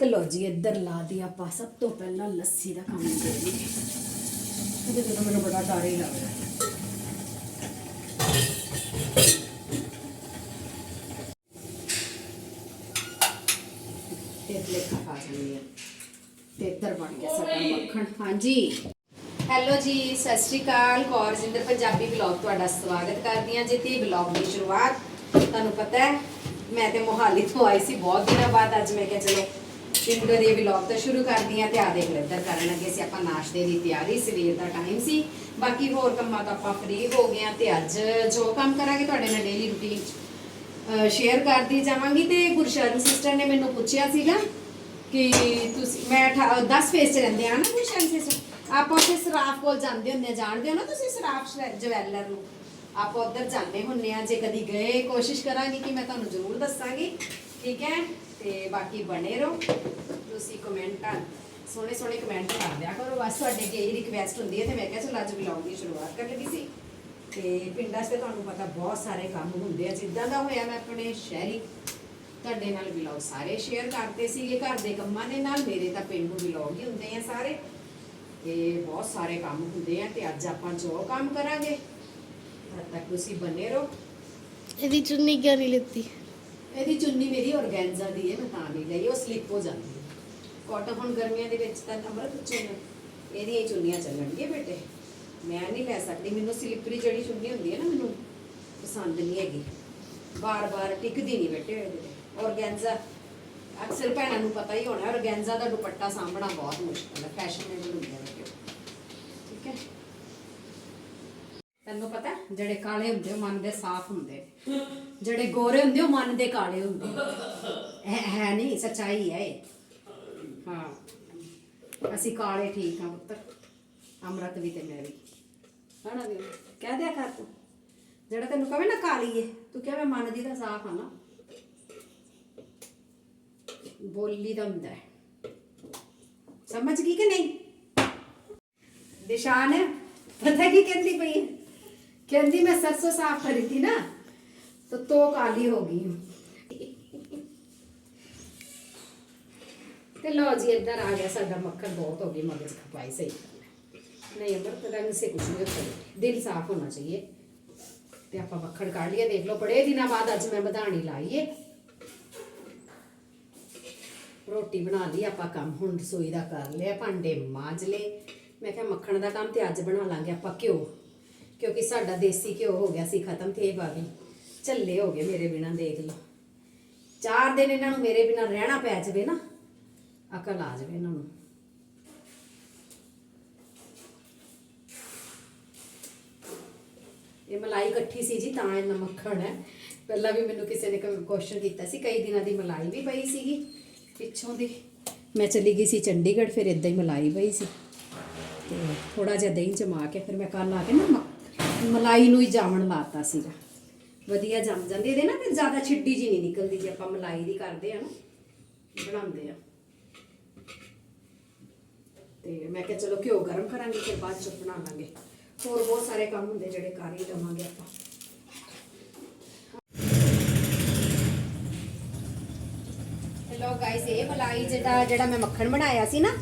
ਤੇ ਲੋ ਜੀ ਇੱਧਰ ਲਾ ਦੀ ਆਪਾਂ। ਸਭ ਤੋਂ ਪਹਿਲਾਂ ਲੱਸੀ ਦਾ ਕੰਮ ਕਰੀਏ। ਇਹਦੇ ਤੋਂ ਤਾਂ ਮੈਨੂੰ ਬੜਾ ਡਰ ਹੀ ਲੱਗਦਾ। ਤੇ ਲੇਖਾ ਪਾ ਜਾਂਦੀ ਆ ਤੇ ਇੱਧਰ ਬਣ ਗਿਆ ਸਾਡਾ ਮੱਖਣ। ਹਾਂਜੀ। ਹੈਲੋ ਜੀ ਸਤਿ ਸ਼੍ਰੀ ਅਕਾਲ। ਕੌਰਜਿੰਦਰ ਪੰਜਾਬੀ ਬਲੌਗ ਤੁਹਾਡਾ ਸਵਾਗਤ ਕਰਦੀ ਹਾਂ। ਜੀ ਤੇ ਬਲੌਗ ਦੀ ਸ਼ੁਰੂਆਤ ਤੁਹਾਨੂੰ ਪਤਾ ਹੈ ਮੈਂ ਤੇ ਮੋਹਾਲੀ ਤੋਂ ਆਈ ਸੀ ਬਹੁਤ ਦਿਨਾਂ ਬਾਅਦ। ਅੱਜ ਮੈਂ ਕਿਹਾ ਚਲੋ ਪਿੰਡ ਦੇ ਵਲੌਗ ਤੋਂ ਸ਼ੁਰੂ ਕਰਦੀ ਹਾਂ ਤੇ ਆ ਦੇਖ ਲਓ ਇੱਧਰ ਕਰਨ ਲੱਗੇ ਸੀ। ਆਪਾਂ ਨਾਸ਼ਤੇ ਦੀ ਤਿਆਰੀ, ਸਵੇਰ ਦਾ ਟਾਈਮ ਸੀ। ਬਾਕੀ ਹੋਰ ਕੰਮਾਂ ਤੋਂ ਆਪਾਂ ਫ੍ਰੀ ਹੋ ਗਏ ਹਾਂ ਤੇ ਅੱਜ ਜੋ ਕੰਮ ਕਰਾਂਗੇ ਤੁਹਾਡੇ ਨਾਲ ਡੇਲੀ ਰੁਟੀਨ ਸ਼ੇਅਰ ਕਰਦੀ ਜਾਵਾਂਗੀ ਤੇ ਗੁਰਸ਼ਰਨ ਸਿਸਟਰ ਨੇ ਮੈਨੂੰ ਪੁੱਛਿਆ ਸੀਗਾ ਕਿ ਤੁਸੀਂ, ਮੈਂ 10 ਫੇਸ ਚ ਰਹਿੰਦੇ ਆ ਨਾ ਗੁਰਸ਼ਰਨ ਸਿਸਟਰ ਆਪਾਂ ਉੱਥੇ ਸਰਾਫ ਕੋਲ ਜਾਂਦੇ ਹੁੰਦੇ ਜਾਣਦੇ ਹੋ ਨਾ ਤੁਸੀਂ ਸਰਾਫ ਜਵੈਲਰ ਨੂੰ? ਆਪਾਂ ਉੱਧਰ ਜਾਂਦੇ ਹੁੰਨੇ ਆ, ਜੇ ਕਦੀ ਗਏ, ਕੋਸ਼ਿਸ਼ ਕਰਾਂਗੀ ਕਿ ਮੈਂ ਤੁਹਾਨੂੰ ਜ਼ਰੂਰ ਦੱਸਾਂਗੀ। ਠੀਕ ਹੈ? ਤੇ ਬਾਕੀ ਬਣੇ ਰਹੋ। ਤੁਸੀਂ ਕਮੈਂਟਾਂ, ਸੋਹਣੇ ਸੋਹਣੇ ਕਮੈਂਟ ਕਰ ਦਿਆ ਕਰੋ। ਬਸ ਤੁਹਾਡੇ ਅੱਗੇ ਇਹੀ ਰਿਕਵੈਸਟ ਹੁੰਦੀ ਹੈ ਤੇ ਮੈਂ ਕਿਹਾ ਚਲੋ ਅੱਜ ਵਲੌਗ ਦੀ ਸ਼ੁਰੂਆਤ ਕਰ ਲੱਗੀ ਸੀ। ਤੇ ਪਿੰਡਾਂ 'ਚ ਤੇ ਤੁਹਾਨੂੰ ਪਤਾ ਬਹੁਤ ਸਾਰੇ ਕੰਮ ਹੁੰਦੇ ਆ। ਜਿੱਦਾਂ ਦਾ ਹੋਇਆ ਮੈਂ ਆਪਣੇ ਸ਼ਹਿਰੀ, ਤੁਹਾਡੇ ਨਾਲ ਵਲੌਗ ਸਾਰੇ ਸ਼ੇਅਰ ਕਰਦੇ ਸੀਗੇ। ਘਰ ਦੇ ਕੰਮਾਂ ਦੇ ਨਾਲ ਮੇਰੇ ਤਾਂ ਪਿੰਡੂ ਵਲੌਗ ਹੀ ਹੁੰਦੇ ਆ ਸਾਰੇ। ਤੇ ਬਹੁਤ ਸਾਰੇ ਕੰਮ ਹੁੰਦੇ ਆ ਤੇ ਅੱਜ ਆਪਾਂ ਜੋ ਕੰਮ ਕਰਾਂਗੇ, ਤਦ ਤੱਕ ਤੁਸੀਂ ਬਨੇ ਰਹੋ। ਇਹਦੀ ਚੁੰਨੀ ਕਿਉਂ ਨਹੀਂ ਲਿੱਤੀ? ਇਹਦੀ ਚੁੰਨੀ ਮੇਰੀ ਔਰਗੈਂਜ਼ਾ ਦੀ ਹੈ, ਮੈਂ ਤਾਂ ਨਹੀਂ ਲਈ, ਉਹ ਸਲਿੱਪ ਹੋ ਜਾਂਦੀ ਹੈ। ਕਾਟਨ ਹੁਣ ਗਰਮੀਆਂ ਦੇ ਵਿੱਚ ਤਾਂ ਅਮਰਤ ਚੁੰਨ ਇਹਦੀਆਂ ਹੀ ਚੁੰਨੀਆਂ ਚੱਲਣਗੀਆਂ ਬੇਟੇ। ਮੈਂ ਨਹੀਂ ਲੈ ਸਕਦੀ, ਮੈਨੂੰ ਸਲਿੱਪਰੀ ਜਿਹੜੀ ਚੁੰਨੀ ਹੁੰਦੀ ਹੈ ਨਾ ਮੈਨੂੰ ਪਸੰਦ ਨਹੀਂ ਹੈਗੀ। ਬਾਰ-ਬਾਰ ਟਿਕਦੀ ਨਹੀਂ ਬੇਟੇ ਇਹਦੇ ਤੇ। ਔਰਗੈਂਜ਼ਾ, ਅਕਸਰ ਭੈਣਾਂ ਨੂੰ ਪਤਾ ਹੀ ਹੋਣਾ, ਔਰਗੈਂਜ਼ਾ ਦਾ ਦੁਪੱਟਾ ਸਾਂਭਣਾ ਬਹੁਤ ਮੁਸ਼ਕਲ ਹੈ ਫੈਸ਼ਨੇਬਲ ਹੁੰਦਾ ਹੈ ਠੀਕ ਹੈ? ਤੈਨੂੰ ਪਤਾ ਜਿਹੜੇ ਕਾਲੇ ਹੁੰਦੇ ਉਹ ਮਨ ਦੇ ਸਾਫ਼ ਹੁੰਦੇ ਜਿਹੜੇ ਗੋਰੇ ਹੁੰਦੇ ਉਹ ਮਨ ਦੇ ਕਾਲੇ ਹੁੰਦੇ ਹੈ ਹੈ ਨਹੀਂ ਸੱਚਾਈ ਹੈ ਇਹ। ਹਾਂ। ਅਸੀਂ ਕਾਲੇ ਠੀਕ ਹਾਂ ਪੁੱਤਰ। ਅਮਰਤ ਵੀ ਤੇ ਮੈਂ ਵੀ। ਹਣਾ ਵੀ? ਕਹਿ ਦਿਆ ਕਰ ਤੂੰ। ਜਿਹੜਾ ਤੈਨੂੰ ਕਹੇ ਨਾ ਕਾਲੀ ਏ ਤੂੰ ਕਿਹਾ ਮੈਂ ਮਨ ਦੀ ਤਾਂ ਸਾਫ਼ ਹਾਂ ਨਾ। ਬੋਲੀ ਦਾ ਹੁੰਦਾ ਹੈ। ਸਮਝ ਗਈ ਕਿ ਨਹੀਂ? ਦਿਸ਼ਾਨ ਪਤਾ ਕੀ ਕਹਿੰਦੀ ਪਈ ਹੈ? ਕਹਿੰਦੀ ਮੈਂ सरसों ਸਾਫ਼ करी ਨਾ ना तो तो काली हो ਤੇ ਲੋ ਜੀ, ਇੱਧਰ ਆ ਗਿਆ ਸਾਡਾ ਮੱਖਣ, ਬਹੁਤ ਹੋ ਗਈ, ਮਗਰ ਖਪਾਈ ਸਹੀ ਨਹੀਂ ਅਮਰ ਰੰਗ ਸੇ ਕੁਝ ਨਹੀਂ ਹੋਤਾ ਦਿਲ ਸਾਫ਼ ਹੋਣਾ ਚਾਹੀਏ। ਤੇ ਆਪਾਂ ਮੱਖਣ ਕੱਢ ਲਈਏ, ਦੇਖ ਲਓ, ਬੜੇ ਦਿਨਾਂ ਬਾਅਦ ਅੱਜ ਮੈਂ ਵਧਾਣੀ ਲਾਈਏ ਰੋਟੀ ਬਣਾ ਲਈ, ਆਪਾਂ ਕੰਮ ਹੁਣ ਰਸੋਈ ਦਾ ਕਰ ਲਿਆ, ਭਾਂਡੇ ਮਾਜ ਲਏ। ਮੈਂ ਕਿਹਾ ਮੱਖਣ ਦਾ ਕੰਮ ਤੇ ਅੱਜ ਬਣਾ ਲਾਂਗੇ, ਆਪਾਂ ਘਿਓ। ਕਿਉਂਕਿ ਸਾਡਾ ਦੇਸੀ ਘਿਓ ਹੋ ਗਿਆ ਸੀ, ਖਤਮ ਤੇ ਇਹ ਬਾਗੀ ਝੱਲੇ ਹੋ ਗਏ ਮੇਰੇ ਬਿਨਾ, ਦੇਖ ਲਓ। ਚਾਰ ਦਿਨ ਇਹਨਾਂ ਨੂੰ ਮੇਰੇ ਬਿਨਾ ਰਹਿਣਾ ਪੈ ਜਾਵੇ ਨਾ, ਅਕਲ ਆ ਜਾਵੇ ਇਹਨਾਂ ਨੂੰ। ਇਹ ਮਲਾਈ ਇਕੱਠੀ ਸੀ ਜੀ, ਤਾਂ ਇਹਨਾਂ ਮੱਖਣ ਹੈ। ਪਹਿਲਾਂ ਵੀ ਮੈਨੂੰ ਕਿਸੇ ਨੇ ਕੁਐਸਚਨ ਕੀਤਾ ਸੀ, ਕਈ ਦਿਨਾਂ ਦੀ ਮਲਾਈ ਵੀ ਪਈ ਸੀਗੀ ਪਿੱਛੋਂ ਦੀ। ਮੈਂ ਚਲੀ ਗਈ ਸੀ ਚੰਡੀਗੜ੍ਹ, ਫਿਰ ਇਦਾਂ ਹੀ ਮਲਾਈ ਪਈ ਸੀ। ਤੇ ਥੋੜਾ ਜਿਹਾ ਦਹੀਂ ਜਮਾ ਕੇ, ਫਿਰ ਮੈਂ ਕੱਲ ਆ ਕੇ ਨਾ ਮ- ਮਲਾਈ ਨੂੰ ਹੀ ਜਾਮਣ ਲਾਤਾ ਸੀਗਾ। ਵਧੀਆ ਜੰਮ ਜਾਂਦੀ, ਇਹਦੇ ਨਾ ਫਿਰ ਜ਼ਿਆਦਾ ਛਿੱਡੀ ਜੀ ਨਹੀਂ ਨਿਕਲਦੀ ਜੇ ਆਪਾਂ ਮਲਾਈ ਦੀ ਕਰਦੇ ਆ ਨਾ, ਬਣਾਉਂਦੇ ਆ ਤੇ ਮੈਂ ਕਿਹਾ ਚਲੋ ਘਿਓ ਗਰਮ ਕਰਾਂਗੇ, ਫਿਰ ਬਾਅਦ ਚ ਬਣਾ ਲਾਂਗੇ। ਹੋਰ ਬਹੁਤ ਸਾਰੇ ਕੰਮ ਹੁੰਦੇ ਜਿਹੜੇ ਕਰ ਹੀ ਲਵਾਂਗੇ ਆਪਾਂ। ਹੈਲੋ ਗਾਇਸ ਇਹ ਮਲਾਈ ਜਿਹੜਾ ਜਿਹੜਾ ਮੈਂ ਮੱਖਣ ਬਣਾਇਆ ਸੀ ਨਾ,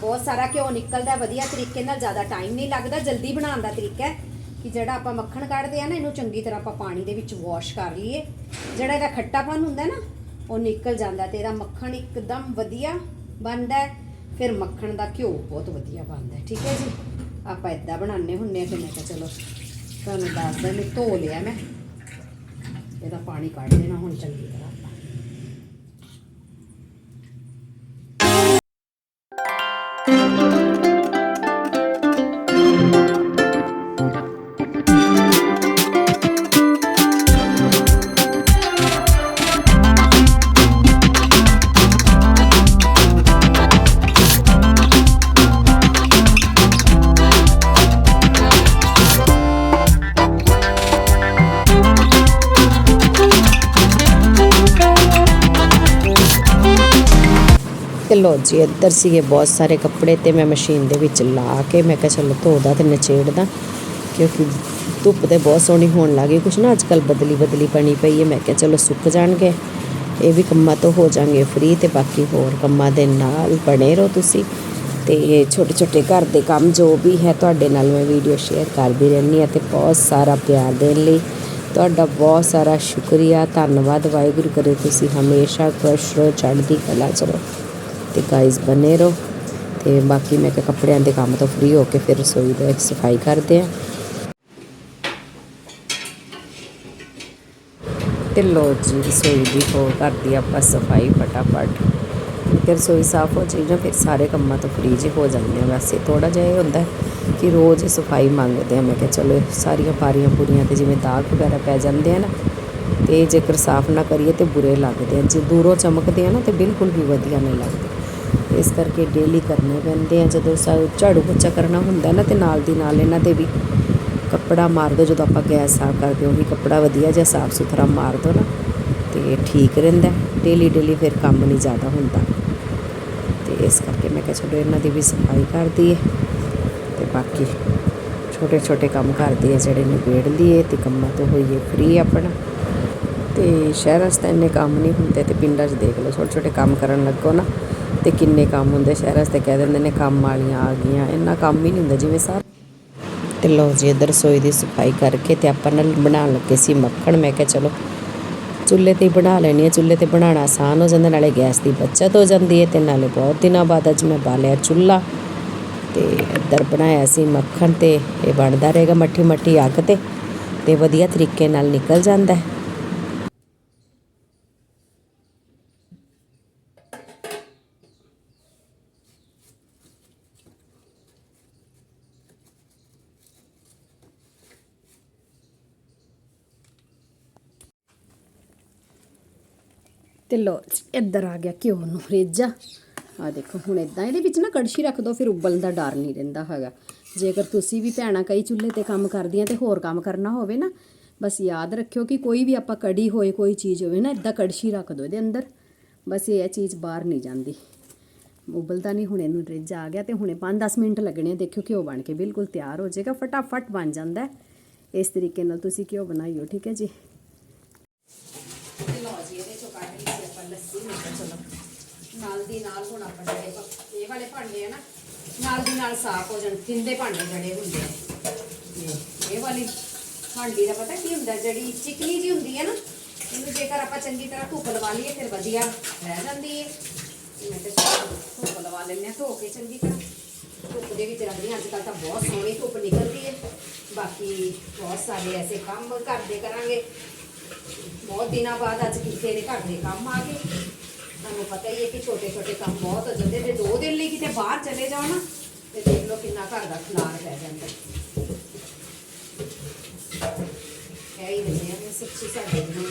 ਬਹੁਤ ਸਾਰਾ ਘਿਓ ਨਿਕਲਦਾ, ਵਧੀਆ ਤਰੀਕੇ ਨਾਲ ਜ਼ਿਆਦਾ ਟਾਈਮ ਨਹੀਂ ਲੱਗਦਾ, ਜਲਦੀ ਬਣਾਉਣ ਦਾ ਤਰੀਕਾ ਹੈ। ਕਿ ਜਿਹੜਾ ਆਪਾਂ ਮੱਖਣ ਕੱਢਦੇ ਆ ਨਾ, ਇਹਨੂੰ ਚੰਗੀ ਤਰ੍ਹਾਂ ਆਪਾਂ ਪਾਣੀ ਦੇ ਵਿੱਚ ਵਾਸ਼ ਕਰ ਲਈਏ। ਜਿਹੜਾ ਇਹਦਾ ਖੱਟਾਪਨ ਹੁੰਦਾ ਨਾ, ਉਹ ਨਿਕਲ ਜਾਂਦਾ ਤੇ ਇਹਦਾ ਮੱਖਣ ਇੱਕਦਮ ਵਧੀਆ ਬਣਦਾ ਫਿਰ ਮੱਖਣ ਦਾ ਘਿਓ ਬਹੁਤ ਵਧੀਆ ਬਣਦਾ ਠੀਕ ਹੈ ਜੀ? ਆਪਾਂ ਇਦਾਂ ਬਣਾਉਂਦੇ ਹੁੰਨੇ ਆ ਤੇ ਮੈਂ ਕਿਹਾ ਚਲੋ, ਤੁਹਾਨੂੰ ਦੱਸਦਾ ਮੈਂ ਧੋ ਲਿਆ ਮੈਂ। ਇਹਦਾ ਪਾਣੀ ਕੱਢ ਦੇਣਾ ਹੁਣ ਚੰਗੀ ਤਰ੍ਹਾਂ। ਆਪਾਂ ਜੀ, ਇੱਧਰ ਸੀਗੇ ਬਹੁਤ ਸਾਰੇ ਕੱਪੜੇ ਤੇ ਮੈਂ ਮਸ਼ੀਨ ਦੇ ਵਿੱਚ ਲਾ ਕੇ ਮੈਂ ਕਿਹਾ ਚਲੋ ਧੋਦਾ ਤੇ ਨਚੇੜਦਾ, ਕਿਉਂਕਿ ਧੁੱਪ ਤੇ ਬਹੁਤ ਸੋਹਣੀ ਹੋਣ ਲੱਗੀ ਕੁਛ ਨਾ ਅੱਜ ਕੱਲ ਬਦਲੀ ਬਦਲੀ ਬਣੀ ਪਈ ਹੈ। ਮੈਂ ਕਿਹਾ ਚਲੋ ਸੁੱਕ ਜਾਣਗੇ, ਇਹ ਵੀ ਕੰਮਾਂ ਤੋਂ ਹੋ ਜਾਣਗੇ ਫ੍ਰੀ ਤੇ ਬਾਕੀ ਹੋਰ ਕੰਮਾਂ ਦੇ ਨਾਲ ਬਣੇ ਰਹੋ ਤੁਸੀਂ। ਤੇ ਛੋਟੇ ਛੋਟੇ ਘਰ ਦੇ ਕੰਮ ਜੋ ਵੀ ਹੈ, ਤੁਹਾਡੇ ਨਾਲ ਮੈਂ ਵੀਡੀਓ ਸ਼ੇਅਰ ਕਰਦੀ ਰਹਿੰਦੀ ਹਾਂ ਤੇ ਬਹੁਤ ਸਾਰਾ ਪਿਆਰ ਦੇਣ ਲਈ ਤੁਹਾਡਾ ਬਹੁਤ ਸਾਰਾ ਸ਼ੁਕਰੀਆ। ਧੰਨਵਾਦ। ਵਾਹਿਗੁਰੂ ਕਰੇ ਤੁਸੀਂ ਹਮੇਸ਼ਾ ਖੁਸ਼ ਰਹੋ, ਚੜ੍ਹਦੀ ਕਲਾ ਚਲੋ ਤੇ ਗਾਇਜ਼ ਬਨੇ ਰਹੋ ਤੇ ਬਾਕੀ ਮੈਂ ਕਿ ਕੱਪੜਿਆਂ ਦੇ ਕੰਮ ਤੋਂ ਫ੍ਰੀ ਹੋ ਕੇ ਫਿਰ ਰਸੋਈ ਦਾ ਸਫ਼ਾਈ ਕਰਦੇ ਆ ਤੇ ਲੋ ਜੀ, ਰਸੋਈ ਦੀ ਹੋ ਕਰਦੀ ਆਪਾਂ ਸਫ਼ਾਈ ਫਟਾਫਟ। ਫਿਰ ਰਸੋਈ ਸਾਫ਼ ਹੋ ਜਾਈ ਨਾ, ਫਿਰ ਸਾਰੇ ਕੰਮਾਂ ਤੋਂ ਫ੍ਰੀ ਜੀ ਹੋ ਜਾਂਦੇ ਆ ਵੈਸੇ ਥੋੜਾ ਜਿਹਾ ਇਹ ਹੁੰਦਾ ਕਿ ਰੋਜ਼ ਸਫ਼ਾਈ ਮੰਗਦੇ ਆ ਮੈਂ ਕਿਹਾ ਚਲੋ, ਸਾਰੀਆਂ ਪਾਰੀਆਂ ਪੂਰੀਆਂ ਤੇ ਜਿਵੇਂ ਦਾਗ ਵਗੈਰਾ ਪੈ ਜਾਂਦੇ ਆ ਨਾ, ਤੇ ਜੇਕਰ ਸਾਫ਼ ਨਾ ਕਰੀਏ ਤੇ ਬੁਰੇ ਲੱਗਦੇ ਆ। ਜੇ ਦੂਰੋਂ ਚਮਕਦੇ ਆ ਨਾ, ਤੇ ਬਿਲਕੁਲ ਵੀ ਵਧੀਆ ਨਹੀਂ ਲੱਗਦੇ। ਇਸ ਕਰਕੇ ਡੇਲੀ ਕਰਨੇ ਪੈਂਦੇ ਆ। ਜਦੋਂ ਸਾ ਝਾੜੂ ਪੋਚਾ ਕਰਨਾ ਹੁੰਦਾ ਨਾ ਤੇ ਨਾਲ ਦੀ ਨਾਲ ਇਹਨਾਂ ਤੇ ਵੀ ਕੱਪੜਾ ਮਾਰ ਦਿਓ ਜਦੋਂ ਆਪਾਂ ਗੈਸ ਸਾਫ਼ ਕਰਦੇ ਵੀ ਕੱਪੜਾ ਵਧੀਆ ਜਿਹਾ ਸਾਫ਼ ਸੁਥਰਾ ਮਾਰ ਦਿਓ ਨਾ, ਤੇ ਠੀਕ ਰਹਿੰਦਾ। ਡੇਲੀ ਡੇਲੀ ਫਿਰ ਕੰਮ ਨਹੀਂ ਜ਼ਿਆਦਾ ਹੁੰਦਾ। ਤੇ ਇਸ ਕਰਕੇ ਮੈਂ ਕਿਹਾ ਚਲੋ ਇਹਨਾਂ ਦੀ ਵੀ ਸਫ਼ਾਈ ਕਰਦੀ ਹੈ ਤੇ ਬਾਕੀ ਛੋਟੇ ਛੋਟੇ ਕੰਮ ਕਰਦੇ ਆ ਜਿਹੜੇ ਨਿਬੇੜ ਲਈਏ ਤੇ ਕੰਮਾਂ ਤੋਂ ਹੋਈਏ ਫ੍ਰੀ ਆਪਣਾ। ਤੇ ਸ਼ਹਿਰਾਂ 'ਚ ਤਾਂ ਇੰਨੇ ਕੰਮ ਨਹੀਂ ਹੁੰਦੇ ਤੇ ਪਿੰਡਾਂ 'ਚ ਦੇਖ ਲਓ, ਛੋਟੇ ਛੋਟੇ ਕੰਮ ਕਰਨ ਲੱਗੋ ਨਾ। ਤੇ ਕਿੰਨੇ ਕੰਮ ਹੁੰਦੇ ਸ਼ਹਿਰਾਂ 'ਚ ਤੇ ਕਹਿ ਦਿੰਦੇ ਨੇ ਕੰਮ ਵਾਲੀਆਂ ਆ ਗਈਆਂ, ਇੰਨਾ ਕੰਮ ਹੀ ਨਹੀਂ ਹੁੰਦਾ ਜਿਵੇਂ ਸਾਰ। ਤੇ ਲੋ ਜੀ, ਇੱਧਰ ਰਸੋਈ ਦੀ ਸਫ਼ਾਈ ਕਰਕੇ ਤੇ ਆਪਾਂ ਨਾਲ ਬਣਾਉਣ ਲੱਗੇ ਸੀ ਮੱਖਣ। ਮੈਂ ਕਿਹਾ ਚਲੋ ਚੁੱਲ੍ਹੇ ਤੇ ਹੀ ਬਣਾ ਲੈਣੀ ਹੈ। ਚੁੱਲ੍ਹੇ ਤੇ ਬਣਾਉਣਾ ਆਸਾਨ ਹੋ ਜਾਂਦਾ, ਨਾਲੇ ਗੈਸ ਦੀ ਬਚਤ ਹੋ ਜਾਂਦੀ ਹੈ ਤੇ ਨਾਲੇ ਬਹੁਤ ਦਿਨਾਂ ਬਾਅਦ ਅੱਜ ਮੈਂ ਬਾਲਿਆ ਚੁੱਲ੍ਹਾ। ਤੇ ਇੱਧਰ ਬਣਾਇਆ ਸੀ ਮੱਖਣ ਤੇ ਇਹ ਬਣਦਾ ਰਹੇਗਾ ਮੱਠੀ ਮੱਠੀ ਅੱਗ ਤੇ ਤੇ ਵਧੀਆ ਤਰੀਕੇ ਨਾਲ ਨਿਕਲ ਜਾਂਦਾ ਹੈ। ਤੇ ਲੋ ਇੱਧਰ ਆ ਗਿਆ ਘਿਓ ਨੂੰ ਰੇਜਾ ਆ ਦੇਖੋ, ਹੁਣ ਇਦਾਂ ਇਹਦੇ ਵਿੱਚ ਨਾ ਕੜਛੀ ਰੱਖ ਦੋ, ਫਿਰ ਉਬਲ ਦਾ ਡਰ ਨਹੀਂ ਰਹਿੰਦਾ ਹੈਗਾ। ਜੇਕਰ ਤੁਸੀਂ ਵੀ ਭੈਣਾਂ ਕਈ ਚੁੱਲ੍ਹੇ ਤੇ ਕੰਮ ਕਰਦੀਆਂ ਤੇ ਹੋਰ ਕੰਮ ਕਰਨਾ ਹੋਵੇ ਨਾ, ਬਸ ਯਾਦ ਰੱਖਿਓ ਕਿ ਕੋਈ ਵੀ ਆਪਾਂ ਕੜੀ ਹੋਏ, ਕੋਈ ਚੀਜ਼ ਹੋਵੇ ਨਾ ਇਦਾਂ ਕੜਛੀ ਰੱਖ ਦੋ ਇਹਦੇ ਅੰਦਰ। ਬਸ ਇਹ ਚੀਜ਼ ਬਾਹਰ ਨਹੀਂ ਜਾਂਦੀ। ਉਬਲਦਾ ਨਹੀਂ, ਹੁਣ ਇਹਨੂੰ ਰਿੱਝ ਆ ਗਿਆ ਤੇ ਹੁਣੇ 5-10 ਮਿੰਟ ਲੱਗਣੇ ਆ। ਦੇਖਿਓ ਘਿਓ ਬਣ ਕੇ ਬਿਲਕੁਲ ਤਿਆਰ ਹੋ ਜਾਏਗਾ, ਫਟਾਫਟ ਬਣ ਜਾਂਦਾ। ਇਸ ਤਰੀਕੇ ਨਾਲ ਤੁਸੀਂ ਘਿਓ ਬਣਾਈਓ ਠੀਕ ਹੈ ਜੀ ਲਓ ਜੀ ਇਹਦੇ ਚੋਂ ਕੱਢ ਲਈ ਸੀ ਆਪਾਂ ਲੱਸੀ ਮੈਂ ਕਿਹਾ ਚਲੋ ਨਾਲ ਦੀ ਨਾਲ ਹੁਣ ਆਪਾਂ ਜਿਹੜੇ ਇਹ ਵਾਲੇ ਭਾਂਡੇ ਆ ਨਾ, ਨਾਲ ਦੀ ਨਾਲ ਸਾਫ਼ ਹੋ ਜਾਣ ਤਿੰਦੇ ਭਾਂਡੇ ਜਿਹੜੇ ਹੁੰਦੇ ਆ। ਇਹ ਵਾਲੀ ਭਾਂਡੀ ਦਾ ਪਤਾ ਕੀ ਹੁੰਦਾ, ਜਿਹੜੀ ਚਿਕਨੀ ਜੀ ਹੁੰਦੀ ਹੈ ਨਾ ਇਹਨੂੰ ਜੇਕਰ ਆਪਾਂ ਚੰਗੀ ਤਰ੍ਹਾਂ ਧੁੱਪ ਲਵਾ ਲਈਏ, ਫਿਰ ਵਧੀਆ ਰਹਿ ਜਾਂਦੀ ਹੈ ਮੈਂ ਕਿਹਾ ਧੁੱਪ ਲਵਾ ਲੈਂਦੇ ਹਾਂ ਧੋ ਕੇ ਚੰਗੀ ਤਰ੍ਹਾਂ। ਧੁੱਪ ਦੇ ਵਿੱਚ ਰੱਖਦੇ ਹਾਂ ਅੱਜ ਕੱਲ੍ਹ ਤਾਂ ਬਹੁਤ ਸੋਹਣੀ ਧੁੱਪ ਨਿਕਲਦੀ ਹੈ ਬਾਕੀ ਬਹੁਤ ਸਾਰੇ ਐਸੇ ਕੰਮ ਘਰ ਦੇ ਕਰਾਂਗੇ। ਬਹੁਤ ਦਿਨਾਂ ਬਾਅਦ ਅੱਜ ਕਿਤੇ ਦੇ ਘਰ ਦੇ ਕੰਮ ਆ ਗਏ। ਪਤਾ ਹੀ ਹੈ ਕਿ ਛੋਟੇ ਛੋਟੇ ਕੰਮ ਬਹੁਤ ਹੋ ਜਾਂਦੇ ਤੇ ਦੋ ਦਿਨ ਲਈ ਕਿਤੇ ਬਾਹਰ ਚਲੇ ਜਾਓ ਨਾ, ਤੇ ਦੇਖ ਲਓ ਕਿੰਨਾ ਘਰ ਦਾ ਖਲਾਰ ਪੈ ਜਾਂਦਾ। ਕਹਿ ਹੀ ਦਿੰਦੇ ਆ ਸੱਚੀ ਸਾਡੇ ਨੂੰ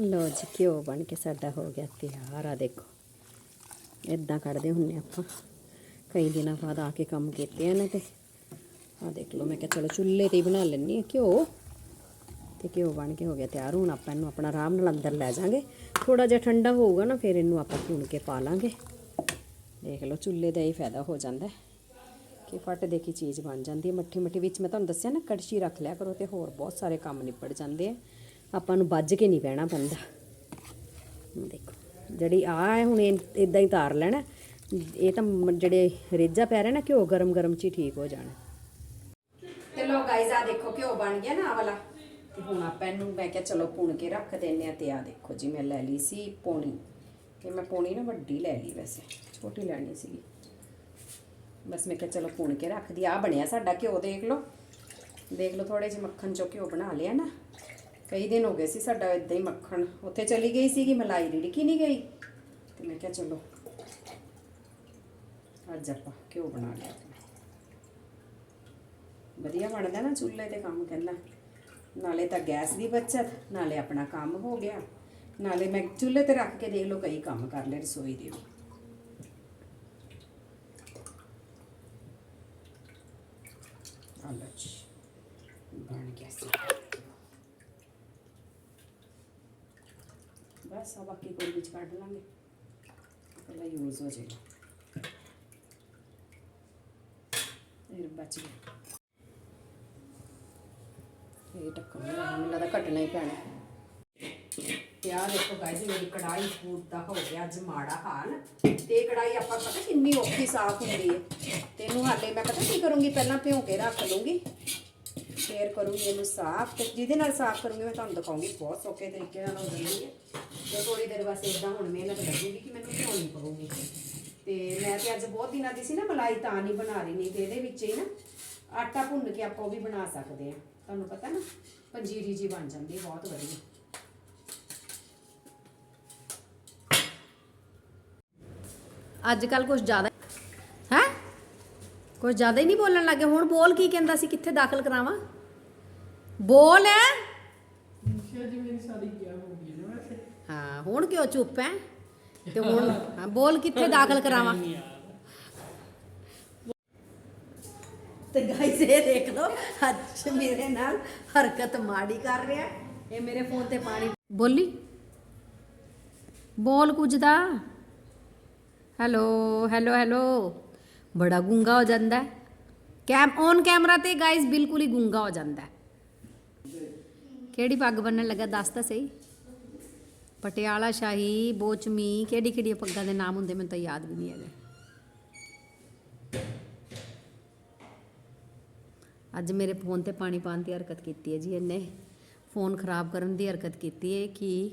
ਲੋ ਜੀ, ਘਿਓ ਬਣ ਕੇ ਸਾਡਾ ਹੋ ਗਿਆ ਤਿਆਰ। ਆ ਦੇਖੋ ਇਦਾਂ ਕੱਢਦੇ ਹੁੰਨੇ ਆਪਾਂ। ਕਈ ਦਿਨਾਂ ਬਾਅਦ ਆ ਕੇ ਕੰਮ ਕੀਤੇ ਆ ਨੇ ਤੇ। ਆ ਦੇਖ ਲਓ, ਮੈਂ ਕਿਹਾ ਚਲੋ ਚੁੱਲ੍ਹੇ ਤੇ ਹੀ ਬਣਾ ਲੈਣੀ ਆ ਘਿਓ। ਤੇ ਘਿਓ ਬਣ ਕੇ ਹੋ ਗਿਆ ਤਿਆਰ। ਹੁਣ ਆਪਾਂ ਇਹਨੂੰ ਆਪਣਾ ਆਰਾਮ ਨਾਲ ਅੰਦਰ ਲੈ ਜਾਾਂਗੇ ਥੋੜਾ ਜਿਹਾ ਠੰਡਾ ਹੋਊਗਾ ਨਾ, ਫਿਰ ਇਹਨੂੰ ਆਪਾਂ ਭੁੰਨ ਕੇ ਪਾ ਲਾਂਗੇ। ਦੇਖ ਲਓ, ਚੁੱਲ੍ਹੇ ਦਾ ਹੀ ਫਾਇਦਾ ਹੋ ਜਾਂਦਾ ਕਿ ਫਟ ਦੇ ਕੀ ਚੀਜ਼ ਬਣ ਜਾਂਦੀ ਹੈ। ਮੱਠੀ ਮੱਠੀ ਵਿੱਚ ਮੈਂ ਤੁਹਾਨੂੰ ਦੱਸਿਆ ਨਾ, ਕੜਛੀ ਰੱਖ ਲਿਆ ਕਰੋ ਤੇ ਹੋਰ ਬਹੁਤ ਸਾਰੇ ਕੰਮ ਨਿਪਟ ਜਾਂਦੇ ਆ। ਆਪਾਂ ਨੂੰ ਵੱਜ ਕੇ ਨਹੀਂ ਬਹਿਣਾ ਪੈਂਦਾ। ਹੁਣ ਦੇਖੋ, ਜਿਹੜੀ ਆ ਹੈ, ਹੁਣ ਇਦਾਂ ਹੀ ਤਾਰ ਲੈਣਾ। ਇਹ ਤਾਂ ਜਿਹੜੇ ਰੇਜਾ ਪੈ ਰਿਹਾ ਨਾ ਘਿਓ, ਗਰਮ ਗਰਮ ਚ ਹੀ ਠੀਕ ਹੋ ਜਾਣਾ। ਤੇ ਲੋ ਗਾਇਜ਼ ਆ ਦੇਖੋ ਘਿਓ ਬਣ ਗਿਆ ਨਾ ਆ ਵਾਲਾ। ਤੇ ਹੁਣ ਆਪਾਂ ਇਹਨੂੰ ਮੈਂ ਕਿਹਾ ਚਲੋ ਭੁੰਨ ਕੇ ਰੱਖ ਦਿੰਨੇ ਆ ਤੇ ਆ ਦੇਖੋ ਜੀ ਮੈਂ ਲੈ ਲਈ ਸੀ ਪੌਣੀ। ਤੇ ਮੈਂ ਪੌਣੀ ਨਾ ਵੱਡੀ ਲੈ ਲਈ ਵੈਸੇ, ਛੋਟੀ ਲੈਣੀ ਸੀਗੀ। ਬਸ ਮੈਂ ਕਿਹਾ ਚਲੋ ਭੁੰਨ ਕੇ ਰੱਖ ਦੀ ਆ ਬਣਿਆ ਸਾਡਾ ਘਿਓ, ਦੇਖ ਲਓ। ਦੇਖ ਲਓ ਥੋੜੇ ਜਿਹੇ ਮੱਖਣ ਚੋਂ ਘਿਓ ਬਣਾ ਲਿਆ ਨਾ। ਕਈ ਦਿਨ ਹੋ ਗਏ ਸੀ ਸਾਡਾ ਇਦਾਂ ਹੀ ਮੱਖਣ। ਉੱਥੇ ਚਲੀ ਗਈ ਸੀਗੀ ਮਲਾਈ ਰਿੜਕੀ ਨਹੀਂ ਗਈ। ਤੇ ਮੈਂ ਕਿਹਾ ਚਲੋ ਅੱਜ ਆਪਾਂ ਘਿਓ ਬਣਾ ਲਿਆ ਵਧੀਆ ਬਣਦਾ ਨਾ ਚੁੱਲ੍ਹੇ ਤੇ ਕੰਮ ਕਹਿੰਦਾ ਨਾਲੇ ਤਾਂ ਗੈਸ ਦੀ ਬਚਤ, ਨਾਲੇ ਆਪਣਾ ਕੰਮ ਹੋ ਗਿਆ। ਨਾਲੇ ਮੈਂ ਚੁੱਲ੍ਹੇ ਤੇ ਰੱਖ ਕੇ ਦੇਖ ਲਓ ਕਈ ਕੰਮ ਕਰ ਲਏ ਰਸੋਈ ਦੇ ਵੀ। ਜੀ, ਬਣ ਗਿਆ ਸੀ। ਬਸ ਆ ਬਾਕੀ ਕੋਈ ਵਿੱਚ ਕੱਢ ਲਾਂਗੇ। ਪਹਿਲਾਂ ਯੂਜ਼ ਹੋ ਜਾਏਗਾ। ਫਿਰ ਬਚ ਗਿਆ ਇਹ ਟੱਕਰ ਮੈਨੂੰ ਲੱਗਦਾ ਕੱਟਣਾ ਹੀ ਪੈਣਾ। ਤੇ ਆਹ ਦੇਖੋ ਗਾਇਜ਼ ਮੇਰੀ ਕੜਾਈ ਫੂਡ ਦਾ ਹੋ ਗਿਆ ਅੱਜ ਮਾੜਾ ਹਾਲ। ਤੇ ਇਹ ਕੜਾਈ ਆਪਾਂ ਪਤਾ ਕਿੰਨੀ ਔਖੀ ਸਾਫ਼ ਹੁੰਦੀ ਹੈ। ਤੇ ਇਹਨੂੰ ਹਾਲੇ ਮੈਂ ਪਤਾ ਕੀ ਕਰੂੰਗੀ, ਪਹਿਲਾਂ ਭਿਉਂ ਕੇ ਰੱਖ ਲੂੰਗੀ ਫੇਰ ਕਰੂੰਗੀ ਇਹਨੂੰ ਸਾਫ਼ ਤੇ ਜਿਹਦੇ ਨਾਲ ਸਾਫ਼ ਕਰੂੰਗੀ, ਮੈਂ ਤੁਹਾਨੂੰ ਦਿਖਾਉਂਗੀ, ਬਹੁਤ ਸੌਖੇ ਤਰੀਕੇ ਨਾਲ ਹੋ ਜਾਂਦੀ ਹੈ। ਤੇ ਥੋੜੀ ਦੇਰ ਬਸ ਇਦਾਂ ਹੁਣ ਮਿਹਨਤ ਲੱਗੂਗੀ ਕਿ ਮੈਨੂੰ ਭਿਉਣੀ ਪਊਗੀ। ਤੇ ਮੈਂ ਤੇ ਅੱਜ ਬਹੁਤ ਦਿਨਾਂ ਦੀ ਸੀ ਨਾ ਮਲਾਈ ਤਾਂ ਨਹੀਂ ਬਣਾ ਰਹੀ ਨਹੀਂ ਤੇ ਇਹਦੇ ਵਿੱਚ ਹੀ ਨਾ ਆਟਾ ਭੁੰਨ ਕੇ ਆਪਾਂ ਉਹ ਵੀ ਬਣਾ ਸਕਦੇ ਆ ਤੁਹਾਨੂੰ ਪਤਾ ਨਾ ਪੰਜੀਰੀ ਜੀ ਬਣ ਜਾਂਦੀ ਹੈ ਬਹੁਤ ਵਧੀਆ। ਅੱਜ ਕੱਲ ਕੁਝ ਜ਼ਿਆਦਾ ਹੈ? ਕੁਝ ਜ਼ਿਆਦਾ ਹੀ ਨਹੀਂ ਬੋਲਣ ਲੱਗੇ। ਹੁਣ ਬੋਲ ਕੀ ਕਹਿੰਦਾ ਸੀ? ਕਿੱਥੇ ਦਾਖਲ ਕਰਾਵਾਂ? ਬੋਲ। ਹਾਂ ਹੁਣ ਕਿਉਂ ਚੁੱਪ ਹੈ? ਤੇ ਹੁਣ ਹਾਂ, ਬੋਲ ਕਿੱਥੇ ਦਾਖਲ ਕਰਾਵਾਂ? ਤੇ ਗਾਇਸ ਇਹ ਦੇਖ ਲਓ ਅੱਜ ਮੇਰੇ ਨਾਲ ਹਰਕਤ ਮਾੜੀ ਕਰ ਰਿਹਾ ਇਹ ਮੇਰੇ ਫੋਨ ਤੇ ਪਾਣੀ ਬੋਲੀ? ਬੋਲ ਕੁਝ ਦਾ। Hello hello hello. ਬੜਾ ਗੁੰਗਾ ਹੋ ਜਾਂਦਾ ਹੈ। ਕੈਮ ਔਨ ਕੈਮਰਾ ਤੇ ਗਾਇਸ ਬਿਲਕੁਲ ਹੀ ਗੁੰਗਾ ਹੋ ਜਾਂਦਾ ਹੈ। ਕਿਹੜੀ ਪੱਗ ਬੰਨਣ ਲੱਗਾ ਦੱਸ ਤਾਂ ਸਹੀ। ਪਟਿਆਲਾ ਸ਼ਾਹੀ, ਬੋਚਮੀ ਕਿਹੜੀ ਕਿਹੜੀ ਪੱਗਾਂ ਦੇ ਨਾਮ ਹੁੰਦੇ ਮੈਨੂੰ ਤਾਂ ਯਾਦ ਵੀ ਨਹੀਂ ਹੈਗੇ। ਅੱਜ ਮੇਰੇ ਫੋਨ ਤੇ ਪਾਣੀ ਪਾਉਣ ਦੀ ਹਰਕਤ ਕੀਤੀ ਹੈ ਜੀ ਇਹਨੇ। ਫੋਨ ਖਰਾਬ ਕਰਨ ਦੀ ਹਰਕਤ ਕੀਤੀ ਹੈ ਕਿ